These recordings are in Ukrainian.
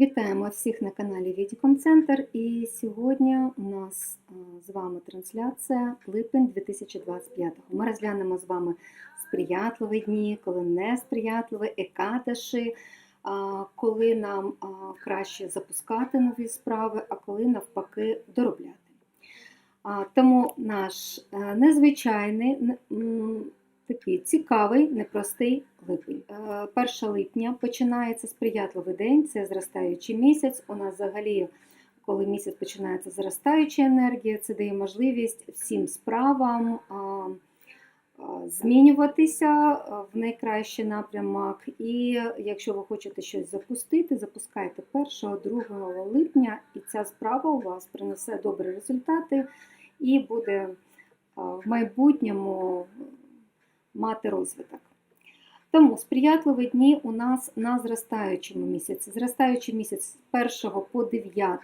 Вітаємо всіх на каналі Відіком Центр. І сьогодні у нас з вами трансляція липень 2025. Ми розглянемо з вами сприятливі дні, коли несприятливі, екадаші, а, коли нам краще запускати нові справи, а коли навпаки доробляти. Тому наш е, незвичайний, такий цікавий, непростий липень. Е, 1 липня починається сприятливий день, це зростаючий місяць. У нас взагалі, коли місяць починається зростаюча енергія, це дає можливість всім справам змінюватися в найкращий напрямок. І якщо ви хочете щось запустити, запускайте 1-2 липня, і ця справа у вас принесе добрі результати і буде в майбутньому мати розвиток. Тому сприятливі дні у нас на зростаючому місяці. Зростаючий місяць з 1 по 9.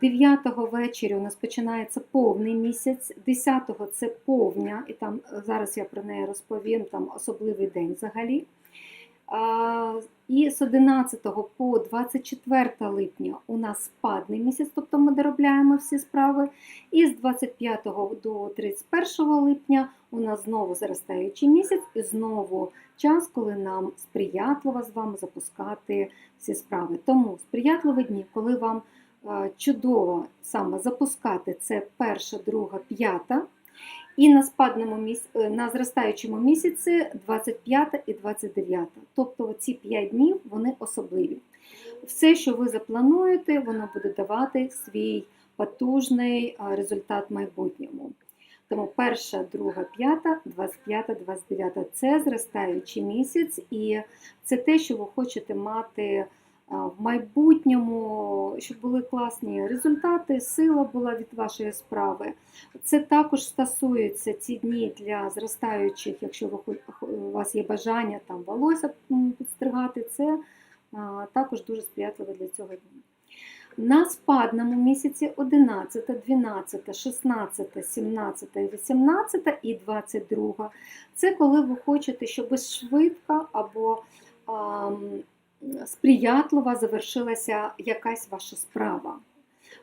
9 ввечері у нас починається повний місяць, 10-го це повня, і там е, зараз я про неї розповім, там особливий день взагалі. І з 11 по 24 липня у нас спадний місяць, тобто ми доробляємо всі справи. І з 25 до 31 липня у нас знову зростаючий місяць, і знову час, коли нам сприятливо з вами запускати всі справи. Тому сприятливі дні, коли вам е, чудово саме запускати це перша, друга, п'ята. І на спадному місяці, на зростаючому місяці 25 і 29. Тобто ці 5 днів вони особливі. Все, що ви заплануєте, воно буде давати свій потужний результат в майбутньому. Тому перша, друга, п'ята, 25, 29 це зростаючий місяць, і це те, що ви хочете мати в майбутньому, щоб були класні результати, сила була від вашої справи. Це також стосується ці дні для зростаючих, якщо ви у вас є бажання там волосся підстригати, це також дуже сприятливо для цього дня. На спадному місяці 11, 12, 16, 17, 18 і 22. Це коли ви хочете, щоб швидко або а, сприятливо завершилася якась ваша справа.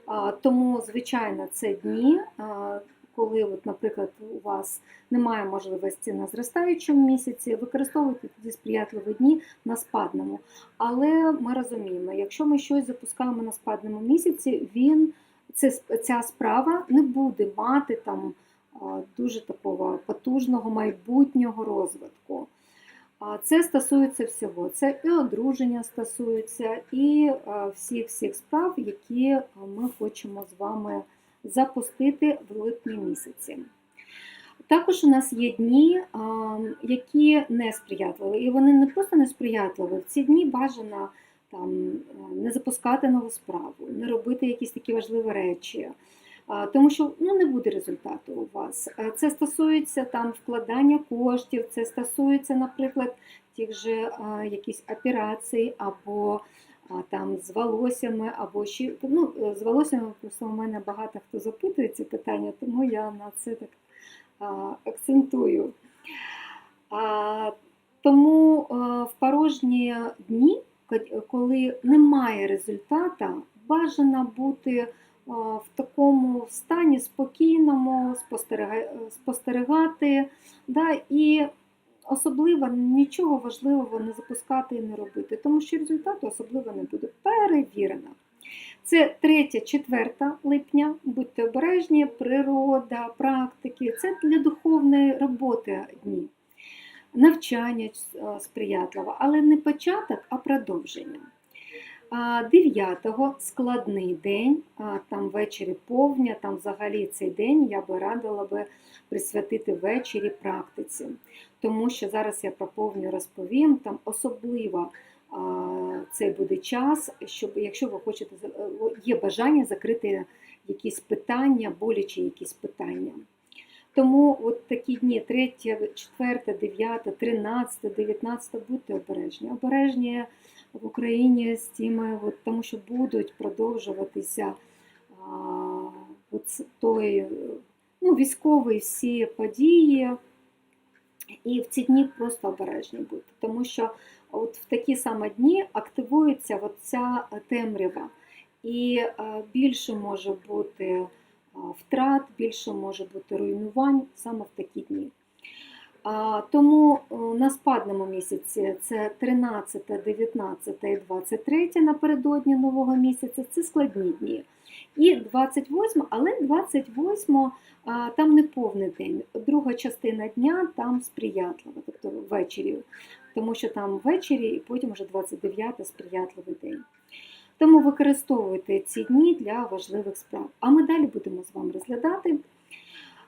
А, Тому, звичайно, це дні, а, коли, от, наприклад, у вас немає можливості на зростаючому місяці, використовуйте тоді сприятливі дні на спадному. Але ми розуміємо, якщо ми щось запускаємо на спадному місяці, він це, ця справа не буде мати там дуже такого потужного майбутнього розвитку. Це стосується всього. Це і одруження стосується, і всіх всіх справ, які ми хочемо з вами запустити в липні місяці. Також у нас є дні, які несприятливі, і вони не просто несприятливі. В ці дні бажано там, не запускати нову справу, не робити якісь такі важливі речі. Тому що ну, не буде результату у вас. Е, Це стосується там вкладання коштів, це стосується, наприклад, тих же якісь операцій або там з волоссями, або ще ну, е, з волоссями просто у мене багато хто запитує ці питання, тому я на це так а, акцентую. А, тому а, в порожні дні, коли немає результату, бажано бути а, в такому стані спокійному, спостерігати, да, і особливо нічого важливого не запускати і не робити, тому що результату особливо не буде. Перевірено. Це 3-4 липня, будьте обережні, природа, практики. Це для духовної роботи дні. Навчання е, сприятливо, але не початок, а продовження. 9-го складний день, там ввечері повня, там взагалі цей день я би радила би присвятити ввечері практиці. Тому що зараз я про повню розповім, там особливо цей буде час, щоб якщо ви хочете є бажання закрити якісь питання, болячі якісь питання. Тому от такі дні 3, 4, 9, 13, 19 будьте обережні. Обережні в Україні з тими, от, тому що будуть продовжуватися а, той, е, ну, військові всі події. І в ці дні просто обережні будьте, тому що от в такі саме дні активується ця темрява. І е, більше може бути втрат, більше може бути руйнувань саме в такі дні. Тому на спадному місяці це 13, 19 і 23 напередодні нового місяця це складні дні. І 28, але 28 там не повний день. Друга частина дня там сприятлива, тобто ввечері, тому що там ввечері і потім вже 29 сприятливий день. Тому використовуйте ці дні для важливих справ. А ми далі будемо з вами розглядати.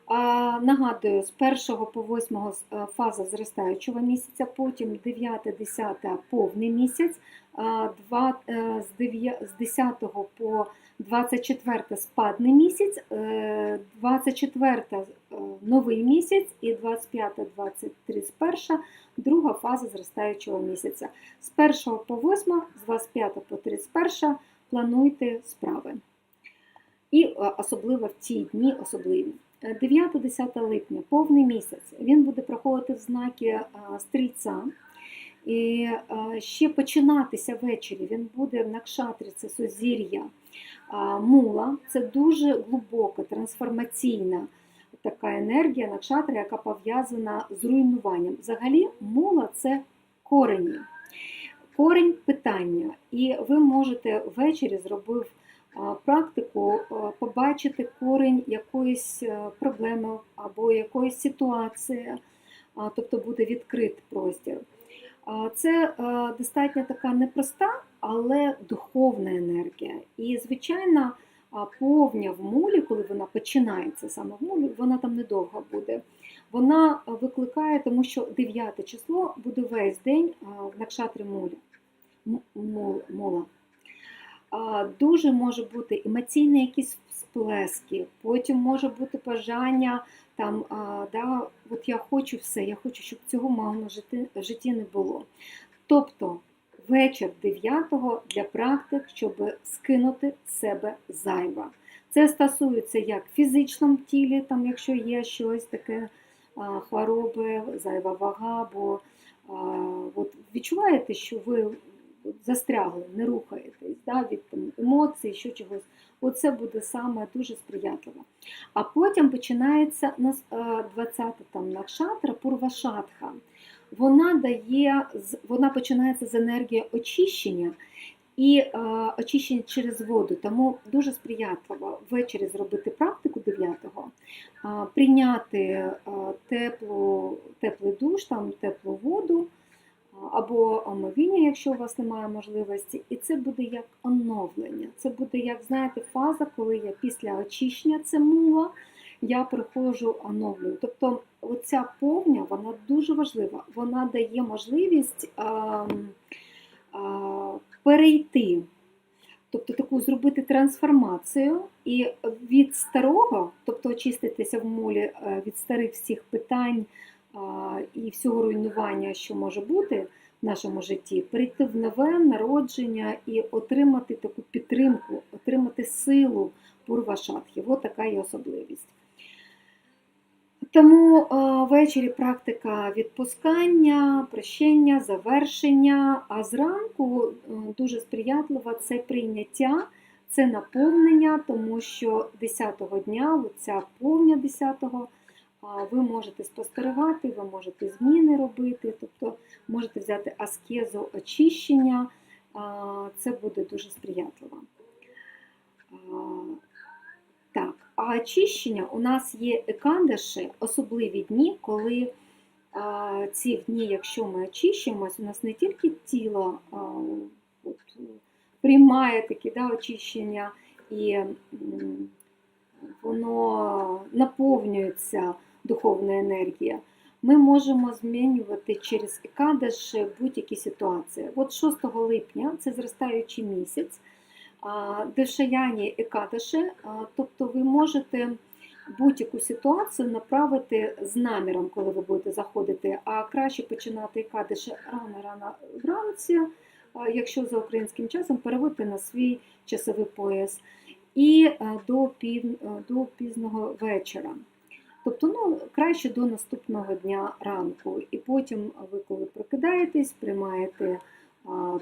Нагадую, з 1 по 8 фаза зростаючого місяця, потім 9-10 повний місяць, а, два- е, з 9 з 10 по 24 спадний місяць, е, 24 е, новий місяць і 25-31 друга фаза зростаючого місяця. З 1 по 8, з 25 по 31 плануйте справи. І е, особливо в ці дні особливі. Е, 9-10 липня, повний місяць, він буде проходити в знаки е, стрільця. І е, ще починатися ввечері. Він буде в накшатрі, це сузір'я мула. Це дуже глибока, трансформаційна така енергія накшатри, яка пов'язана з руйнуванням. Взагалі, мула це корені, корень питання. І ви можете ввечері зробив практику, побачити корень якоїсь е, проблеми або якоїсь ситуації, тобто буде відкрит простір. Це е, достатньо така непроста, але духовна енергія. І, звичайно, повня в мулі, коли вона починається саме в мулі, вона там недовго буде. Вона викликає, тому що 9 число буде весь день в накшатрі мулі. М- мул- Мула. А, Дуже може бути емоційні якісь всплески, потім може бути бажання там, да, от я хочу все, я хочу, щоб цього в моєму житті, не було. Тобто вечір 9-го для практик, щоб скинути з себе зайва. Це стосується як в фізичному тілі, там, якщо є щось таке, хвороби, зайва вага, бо а, от відчуваєте, що ви застрягли, не рухаєтесь да, від там, емоцій, що чогось. Оце буде саме дуже сприятливо. А потім починається нас 20 там накшатра, пурвашатха. Вона дає, вона починається з енергії очищення і е, очищення через воду. Тому дуже сприятливо ввечері зробити практику 9-го, е, прийняти е, теплу, теплий душ, там, теплу воду або омовіння, якщо у вас немає можливості, і це буде як оновлення. Це буде, як знаєте, фаза, коли я після очищення це мула, я приходжу, оновлюю. Тобто, оця повня, вона дуже важлива. Вона дає можливість а, а, перейти. Тобто таку зробити трансформацію і від старого, тобто очиститися в молі е, від старих всіх питань і всього руйнування, що може бути в нашому житті, перейти в нове народження і отримати таку підтримку, отримати силу пурвашатхи. Ось така є особливість. Тому ввечері практика відпускання, прощення, завершення, а зранку е, дуже сприятлива це прийняття, це наповнення, тому що 10-го дня, оця повня 10-го, а, ви можете спостерігати, ви можете зміни робити, тобто можете взяти аскезу очищення, це буде дуже сприятливо. Так, а очищення у нас є екандаші, особливі дні, коли ці дні, якщо ми очищуємось, у нас не тільки тіло от, приймає такі да, очищення і воно наповнюється духовна енергія. Ми можемо змінювати через екадаш будь-які ситуації. От 6 липня це зростаючий місяць, Дешаяні екадаші, а, тобто ви можете будь-яку ситуацію направити з наміром, коли ви будете заходити, а краще починати екадаші рано-рано вранці, якщо за українським часом переводити на свій часовий пояс, і до пізного вечора. Тобто, ну, краще до наступного дня ранку. І потім ви, коли прокидаєтесь, приймаєте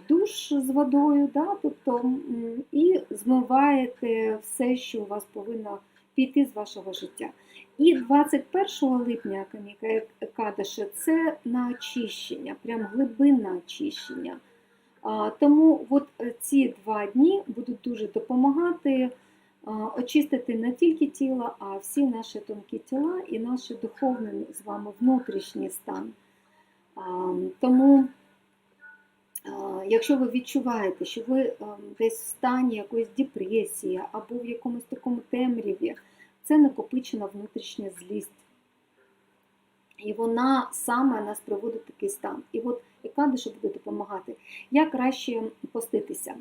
душ з водою, да, тобто, і змиваєте все, що у вас повинно піти з вашого життя. І 21 липня Кадиша це на очищення, прям глибинне очищення. Тому от е, ці два дні будуть дуже допомагати очистити не тільки тіло, а всі наші тонкі тіла і наш духовний з вами внутрішній стан. Тому, якщо ви відчуваєте, що ви десь в стані якоїсь депресії або в якомусь такому темряві, це накопичена внутрішня злість. І вона саме нас приводить в такий стан. І от Екадиша буде допомагати. Як краще поститися?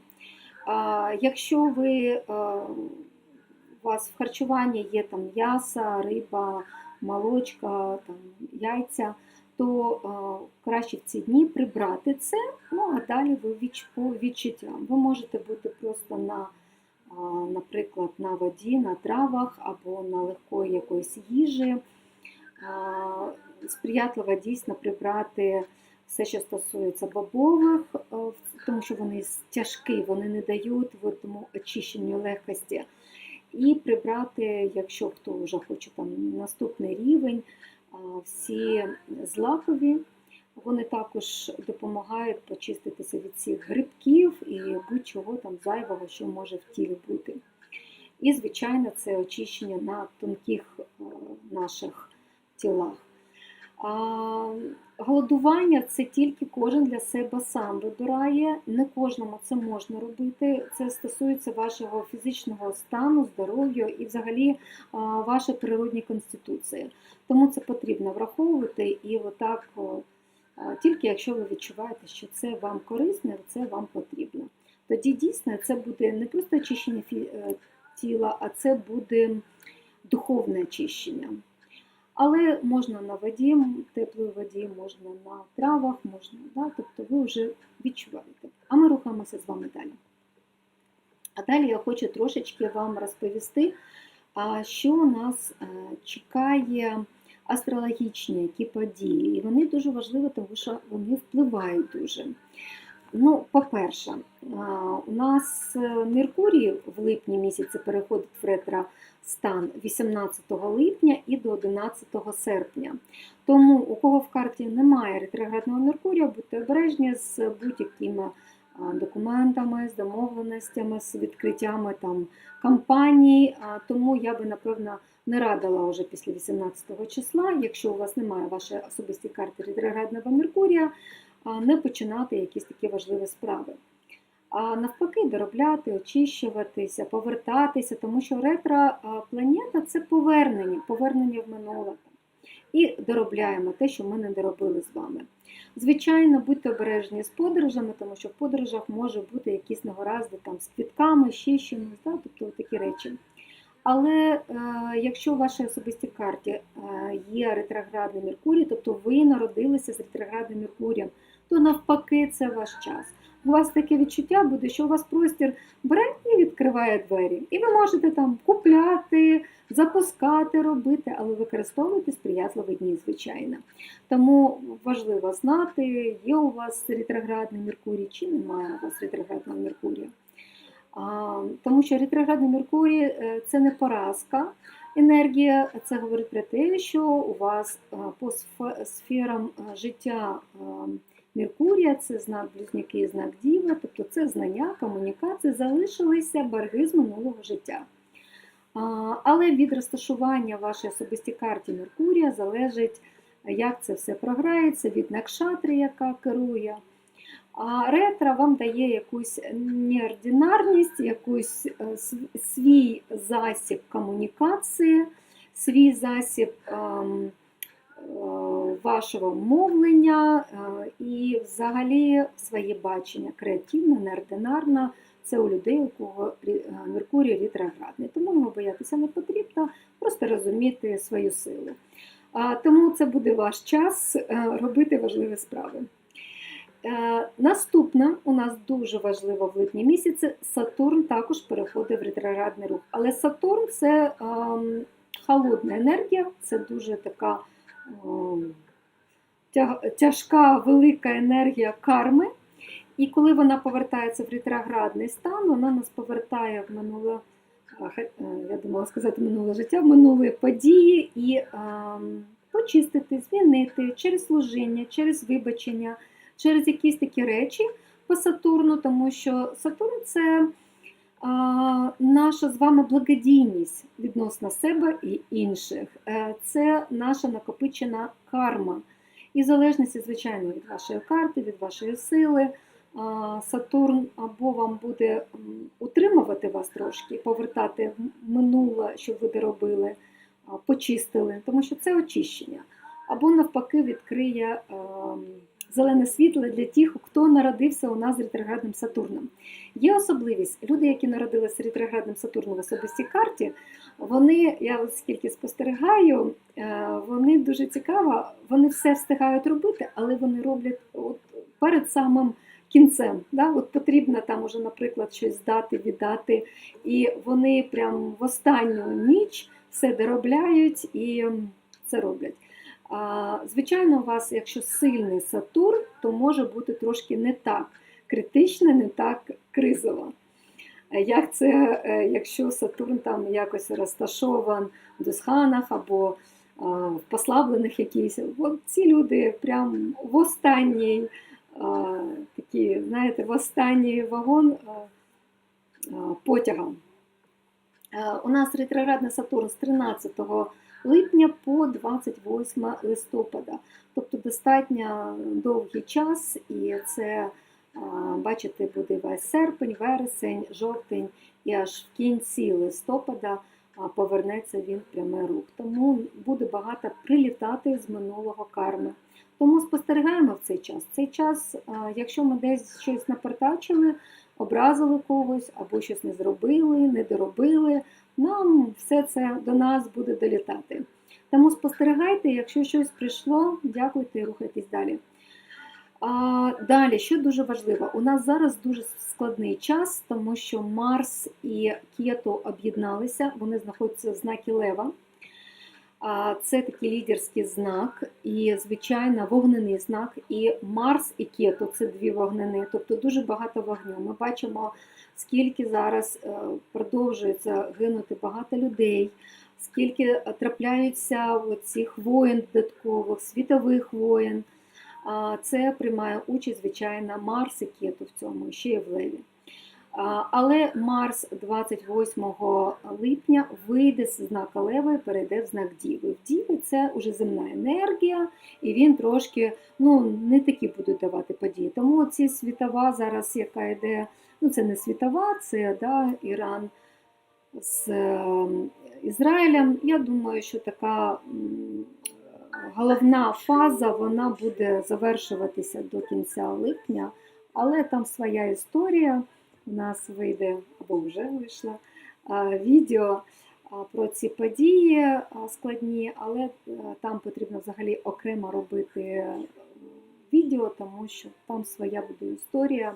Якщо ви, у вас в харчуванні є там м'ясо, риба, молочка, там, яйця, то а, краще в ці дні прибрати це, ну а далі ви відч- по відчуттям. Ви можете бути просто на, а, наприклад, на воді, на травах або на легкої якоїсь їжі. А, Сприятливо дійсно прибрати все, що стосується бобових, е, тому що вони тяжкі, вони не дають в тому очищенню легкості. І прибрати, якщо хто вже хоче там наступний рівень, всі злакові, вони також допомагають почиститися від всіх грибків і будь-чого там зайвого, що може в тілі бути. І, звичайно, це очищення на тонких наших тілах. Голодування це тільки кожен для себе сам вибирає. Не кожному це можна робити. Це стосується вашого фізичного стану, здоров'я і взагалі а, вашої природньої конституції. Тому це потрібно враховувати і отак, тільки якщо ви відчуваєте, що це вам корисне, це вам потрібно. Тоді дійсно це буде не просто очищення е, тіла, а це буде духовне очищення. Але можна на воді, теплої воді, можна на травах, можна, да? тобто ви вже відчуваєте. А ми рухаємося з вами далі. А далі я хочу трошечки вам розповісти, що нас е, чекає астрологічні які події. І вони дуже важливі, тому що вони впливають дуже. Ну, по-перше, у нас е, Меркурій в липні місяці переходить в ретро стан 18 липня і до 11 серпня. Тому у кого в карті немає ретроградного Меркурія, будьте обережні з будь-якими документами, з домовленостями, з відкриттями там кампаній. Тому я би напевно не радила вже після 18 числа, якщо у вас немає вашої особистій карти ретроградного Меркурія, не починати якісь такі важливі справи. А навпаки, доробляти, очищуватися, повертатися, тому що ретро-планета це повернення, повернення в минуле. І доробляємо те, що ми не доробили з вами. Звичайно, будьте обережні з подорожами, тому що в подорожах може бути якісь негаразди там з квітками, ще чимось, да? тобто такі речі. Але е, якщо у вашій особистій карті е, є ретроградний Меркурій, тобто ви народилися з ретроградним Меркурієм, то навпаки це ваш час. У вас таке відчуття буде, що у вас простір бере і відкриває двері. І ви можете там купляти, запускати, робити, але використовуйте сприятливі дні, звичайно. Тому важливо знати, є у вас ретроградний Меркурій чи немає у вас ретроградного Меркурія. А, Тому що ретроградний Меркурій е, це не поразка. Енергія це говорить про те, що у вас е, по сферам е, життя Меркурія це знак близнюки і знак Діва, тобто це знання, комунікації, залишилися борги з минулого життя. Але від розташування вашої особистій карті Меркурія залежить, як це все програється, від накшатри, яка керує. А ретро вам дає якусь неординарність, якусь е, свій засіб комунікації, свій засіб ем, вашого мовлення е, і взагалі своє бачення креативне, неординарне. Це у людей, у кого е, Меркурій ретроградний. Тому його боятися не потрібно, просто розуміти свою силу. Тому це буде ваш час е, робити важливі справи. Наступне у нас дуже важливо в липні місяці. Сатурн також переходить в ретроградний рух. Але Сатурн це ем, холодна енергія, це дуже така тяг- тяжка, велика енергія карми. І коли вона повертається в ретроградний стан, вона нас повертає в минуле, е, я думала сказати минуле життя, в минулі події і почистити, змінити через служіння, через вибачення, через якісь такі речі по Сатурну, тому що Сатурн це наша з вами благодійність відносно себе і інших. Е, Це наша накопичена карма. І залежності, звичайно, від вашої карти, від вашої сили. Сатурн або вам буде утримувати вас трошки, повертати в минуле, що ви доробили, почистили, тому що це очищення. Або навпаки відкриє зелене світло для тих, хто народився у нас з ретроградним Сатурном. Є особливість, люди, які народилися з ретроградним Сатурном в особистій карті, вони, я от скільки спостерігаю, е, вони дуже цікаво, вони все встигають робити, але вони роблять от перед самим кінцем. Да? От потрібно там уже, наприклад, щось здати, віддати, і вони прям в останню ніч все доробляють і це роблять. А, Звичайно, у вас, якщо сильний Сатурн, то може бути трошки не так критично, не так кризово. Як це, е, якщо Сатурн там якось розташован в досханах або в послаблених якісь, ці люди прям в останній такі, знаєте, в останній вагон потяга. Е, У нас ретроградний Сатурн з 13 липня по 28 листопада. Тобто достатньо довгий час, і це, бачите, буде весь серпень, вересень, жовтень, і аж в кінці листопада повернеться він в прямий рух. Тому буде багато прилітати з минулого карми. Тому спостерігаємо в цей час. Цей час, якщо ми десь щось напортачили, образили когось або щось не зробили, не доробили, нам все це до нас буде долітати. Тому спостерігайте, якщо щось прийшло, дякуйте і рухайтесь далі. А, далі, що дуже важливо, у нас зараз дуже складний час, тому що Марс і Кето об'єдналися, вони знаходяться в знакі Лева. А, Це такий лідерський знак, і, звичайно, вогнений знак. І Марс і Кето це дві вогнени, тобто дуже багато вогню. Ми бачимо, скільки зараз е, продовжується гинути багато людей, скільки трапляються цих воєн додаткових, світових воєн. Це приймає участь, звичайно, Марс і Кету в цьому, ще й в Леві. Але Марс 28 липня вийде з знака Лева і перейде в знак Діви. В Діви це вже земна енергія, і він трошки ну, не такі будуть давати події. Тому ці світова зараз, яка йде, ну це не світова, це да, Іран з е, Ізраїлем. Я думаю, що така головна фаза вона буде завершуватися до кінця липня, але там своя історія. У нас вийде або вже вийшло відео про ці події складні, але е, там потрібно взагалі окремо робити е, відео, тому що там своя буде історія.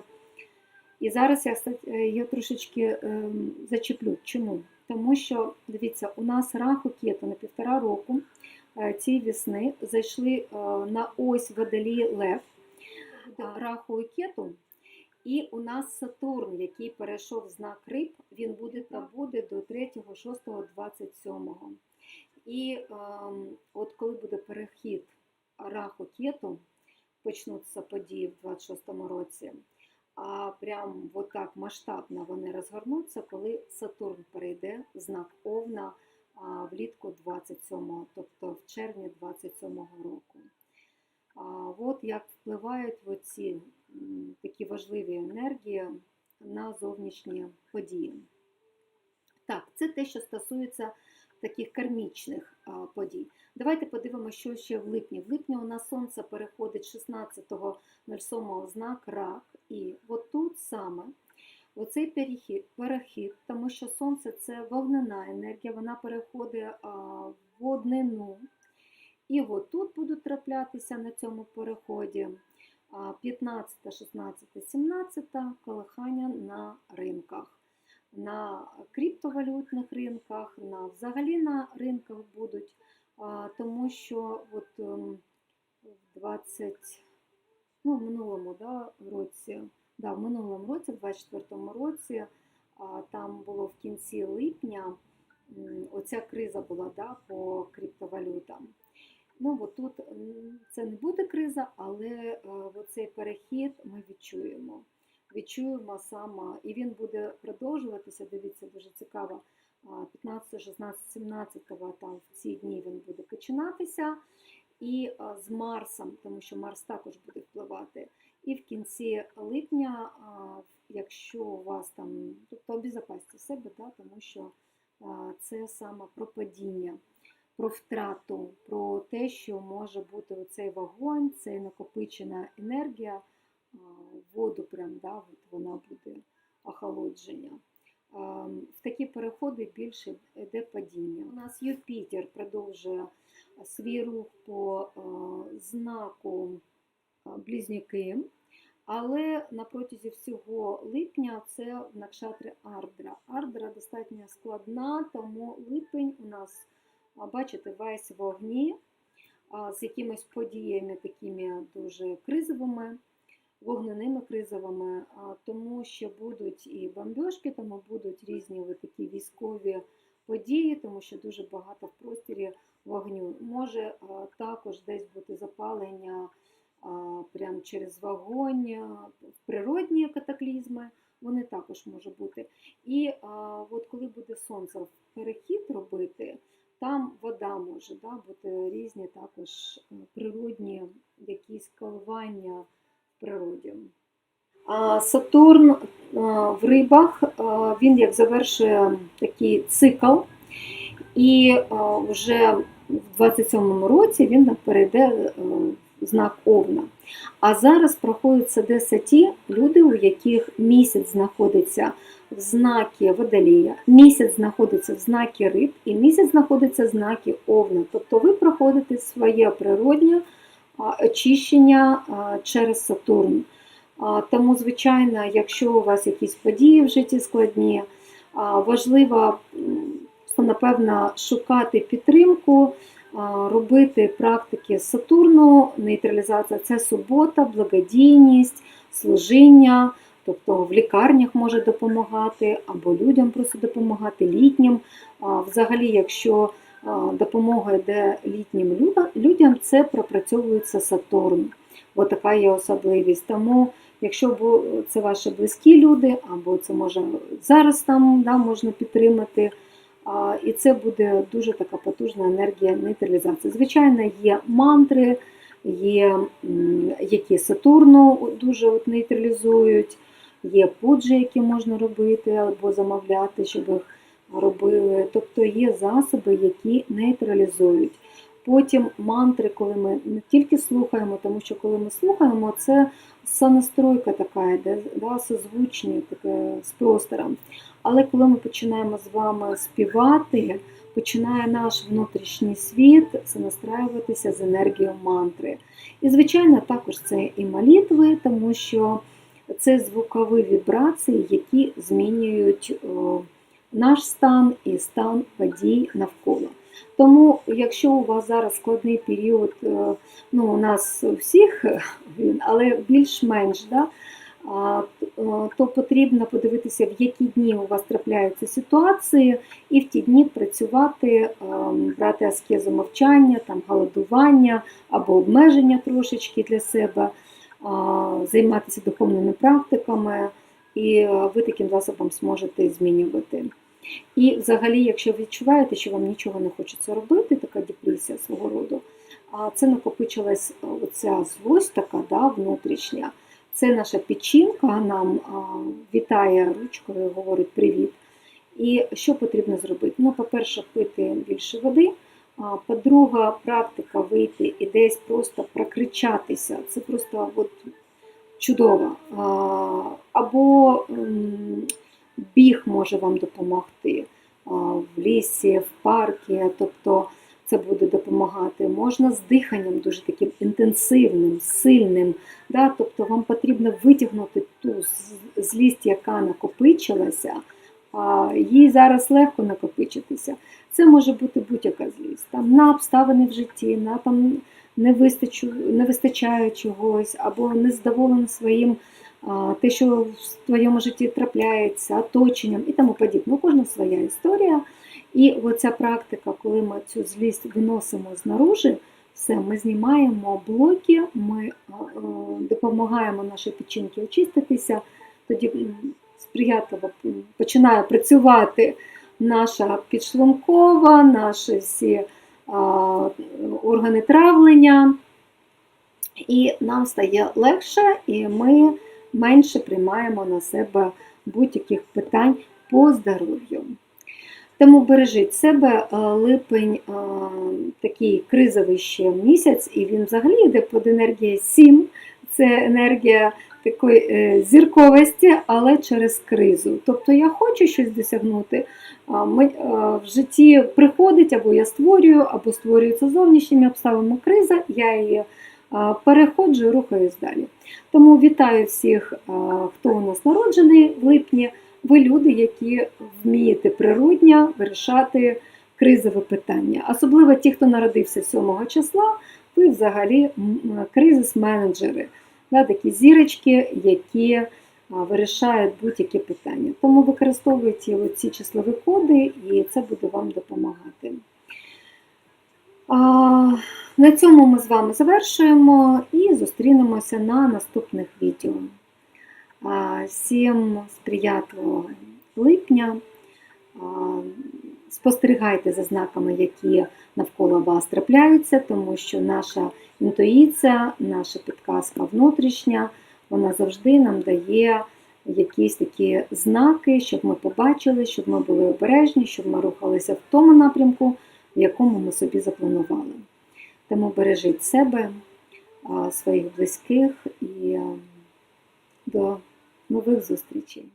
І зараз я е, її трошечки ем, зачеплю. Чому? Тому що, дивіться, у нас раху кету на півтора року е, цієї весни зайшли е, на ось водолій Лев да, раху і кету. І у нас Сатурн, який перейшов в знак риб, він буде та буде до 3, 6, 27. І ем, от коли буде перехід раху кету, почнуться події в 26 році. А прям от так масштабно вони розгорнуться, коли Сатурн перейде в знак Овна влітку 27-го, тобто в червні 27-го року. От як впливають оці такі важливі енергії на зовнішні події. Так, це те, що стосується таких кармічних подій. Давайте подивимося, що ще в липні. В липні у нас сонце переходить 16.07 знак рак. І от тут саме оцей перехід, перехід, тому що сонце це вогнена енергія, вона переходить в воднину. І от тут будуть траплятися на цьому переході 15, 16, 17 колихання на ринках. На криптовалютних ринках, на взагалі на ринках будуть, тому що от ем, в 20, ну, минулому да, році, да, в минулому році, в 24-му році, там було в кінці липня, оця криза була да, по криптовалютам. Ну, от тут це не буде криза, але е, оцей перехід ми відчуємо. Відчуємо саме, і він буде продовжуватися. Дивіться, дуже цікаво. 15, 16, 17 там в ці дні він буде починатися. І з Марсом, тому що Марс також буде впливати. І в кінці липня, якщо у вас там, тобто обезопасьте себе, да, тому що це саме про падіння про втрату, про те, що може бути оцей вогонь, це накопичена енергія, воду прям, да, от вона буде охолодження. В такі переходи більше йде падіння. У нас Юпітер продовжує свій рух по знаку близнюки, але на протязі всього липня це в накшатрі Ардра. Ардра достатньо складна, тому липень у нас бачите, весь вогні з якимись подіями такими дуже кризовими, вогненими кризовими, тому що будуть і бомбьошки, тому будуть різні такі військові події, тому що дуже багато в просторі вогню. Може також десь бути запалення прямо через вогонь, природні катаклізми. Вони також можуть бути. І от коли буде сонце перехід робити, там вода може да, бути різні також е, природні якісь коливання А Сатурн е, в рибах е, він як завершує такий цикл, і вже в 27-му році він перейде в знак Овна. А зараз проходять це люди, у яких місяць знаходиться в знакі Водолія, місяць знаходиться в знакі риб і місяць знаходиться в знакі Овна. Тобто ви проходите своє природнє очищення через Сатурн. Тому, звичайно, якщо у вас якісь події в житті складні, важливо, напевно, шукати підтримку, робити практики Сатурну, нейтралізація це субота, благодійність, служіння. Тобто в лікарнях може допомагати, або людям просто допомагати, літнім. Взагалі, якщо допомога йде літнім людям, це пропрацьовується Сатурн. Ось така є особливість. Тому, якщо це ваші близькі люди, або це може зараз там да, можна підтримати. І це буде дуже така потужна енергія нейтралізації. Звичайно, є мантри, є які Сатурну дуже от нейтралізують, є пуджі, які можна робити або замовляти, щоб їх робили. Тобто є засоби, які нейтралізують. Потім мантри, коли ми не тільки слухаємо, тому що коли ми слухаємо, це сонастройка така йде, да, созвучні таке з простором. Але коли ми починаємо з вами співати, починає наш внутрішній світ сонастраюватися з енергією мантри. І, звичайно, також це і молитви, тому що це звукові вібрації, які змінюють о, наш стан і стан подій навколо. Тому, якщо у вас зараз складний період, е, ну у нас у всіх він, але більш-менш, да, е, то потрібно подивитися, в які дні у вас трапляються ситуації, і в ті дні працювати, ем, брати аскезу мовчання, там голодування або обмеження трошечки для себе, займатися духовними практиками, і е, ви таким засобом зможете змінювати. І взагалі, якщо ви відчуваєте, що вам нічого не хочеться робити, така депресія свого роду, а це накопичилась е, оця злость така да, внутрішня. Це наша печінка нам вітає ручкою, говорить привіт. І що потрібно зробити? Ну, по-перше, пити більше води. По-друге, практика вийти і десь просто прокричатися. Це просто от чудово. Або біг може вам допомогти в лісі, в паркі, тобто це буде допомагати. Можна з диханням дуже таким інтенсивним, сильним. Да? Тобто вам потрібно витягнути ту злість, яка накопичилася, їй зараз легко накопичитися. Це може бути будь-яка злість. Там на обставини в житті, на там не вистачу, не вистачає чогось, або незадоволений своїм а, те, що в твоєму житті трапляється, оточенням і тому подібне. У кожного своя історія. І оця практика, коли ми цю злість виносимо знаружи, все, ми знімаємо блоки, ми а, допомагаємо нашій печінці очиститися, тоді сприятливо починає працювати наша підшлункова, наші всі органи травлення, і нам стає легше, і ми менше приймаємо на себе будь-яких питань по здоров'ю. Тому бережіть себе, е, липень е, такий кризовий ще місяць, і він взагалі йде під енергія 7. Це енергія такої е, зірковості, але через кризу. Тобто я хочу щось досягнути. В житті приходить або я створюю, або створюється зовнішніми обставинами криза, я її переходжу і рухаюсь далі. Тому вітаю всіх, хто у нас народжений в липні. Ви люди, які вмієте природньо вирішати кризове питання. Особливо ті, хто народився 7 числа, ви взагалі кризис-менеджери, такі зірочки, які вирішають будь-які питання. Тому використовуйте ці числові коди, і це буде вам допомагати. На цьому ми з вами завершуємо і зустрінемося на наступних відео. Всім сприятливого липня. Спостерігайте за знаками, які навколо вас трапляються, тому що наша інтуїція, наша підказка внутрішня, вона завжди нам дає якісь такі знаки, щоб ми побачили, щоб ми були обережні, щоб ми рухалися в тому напрямку, в якому ми собі запланували. Тому бережіть себе, своїх близьких і до нових зустрічей.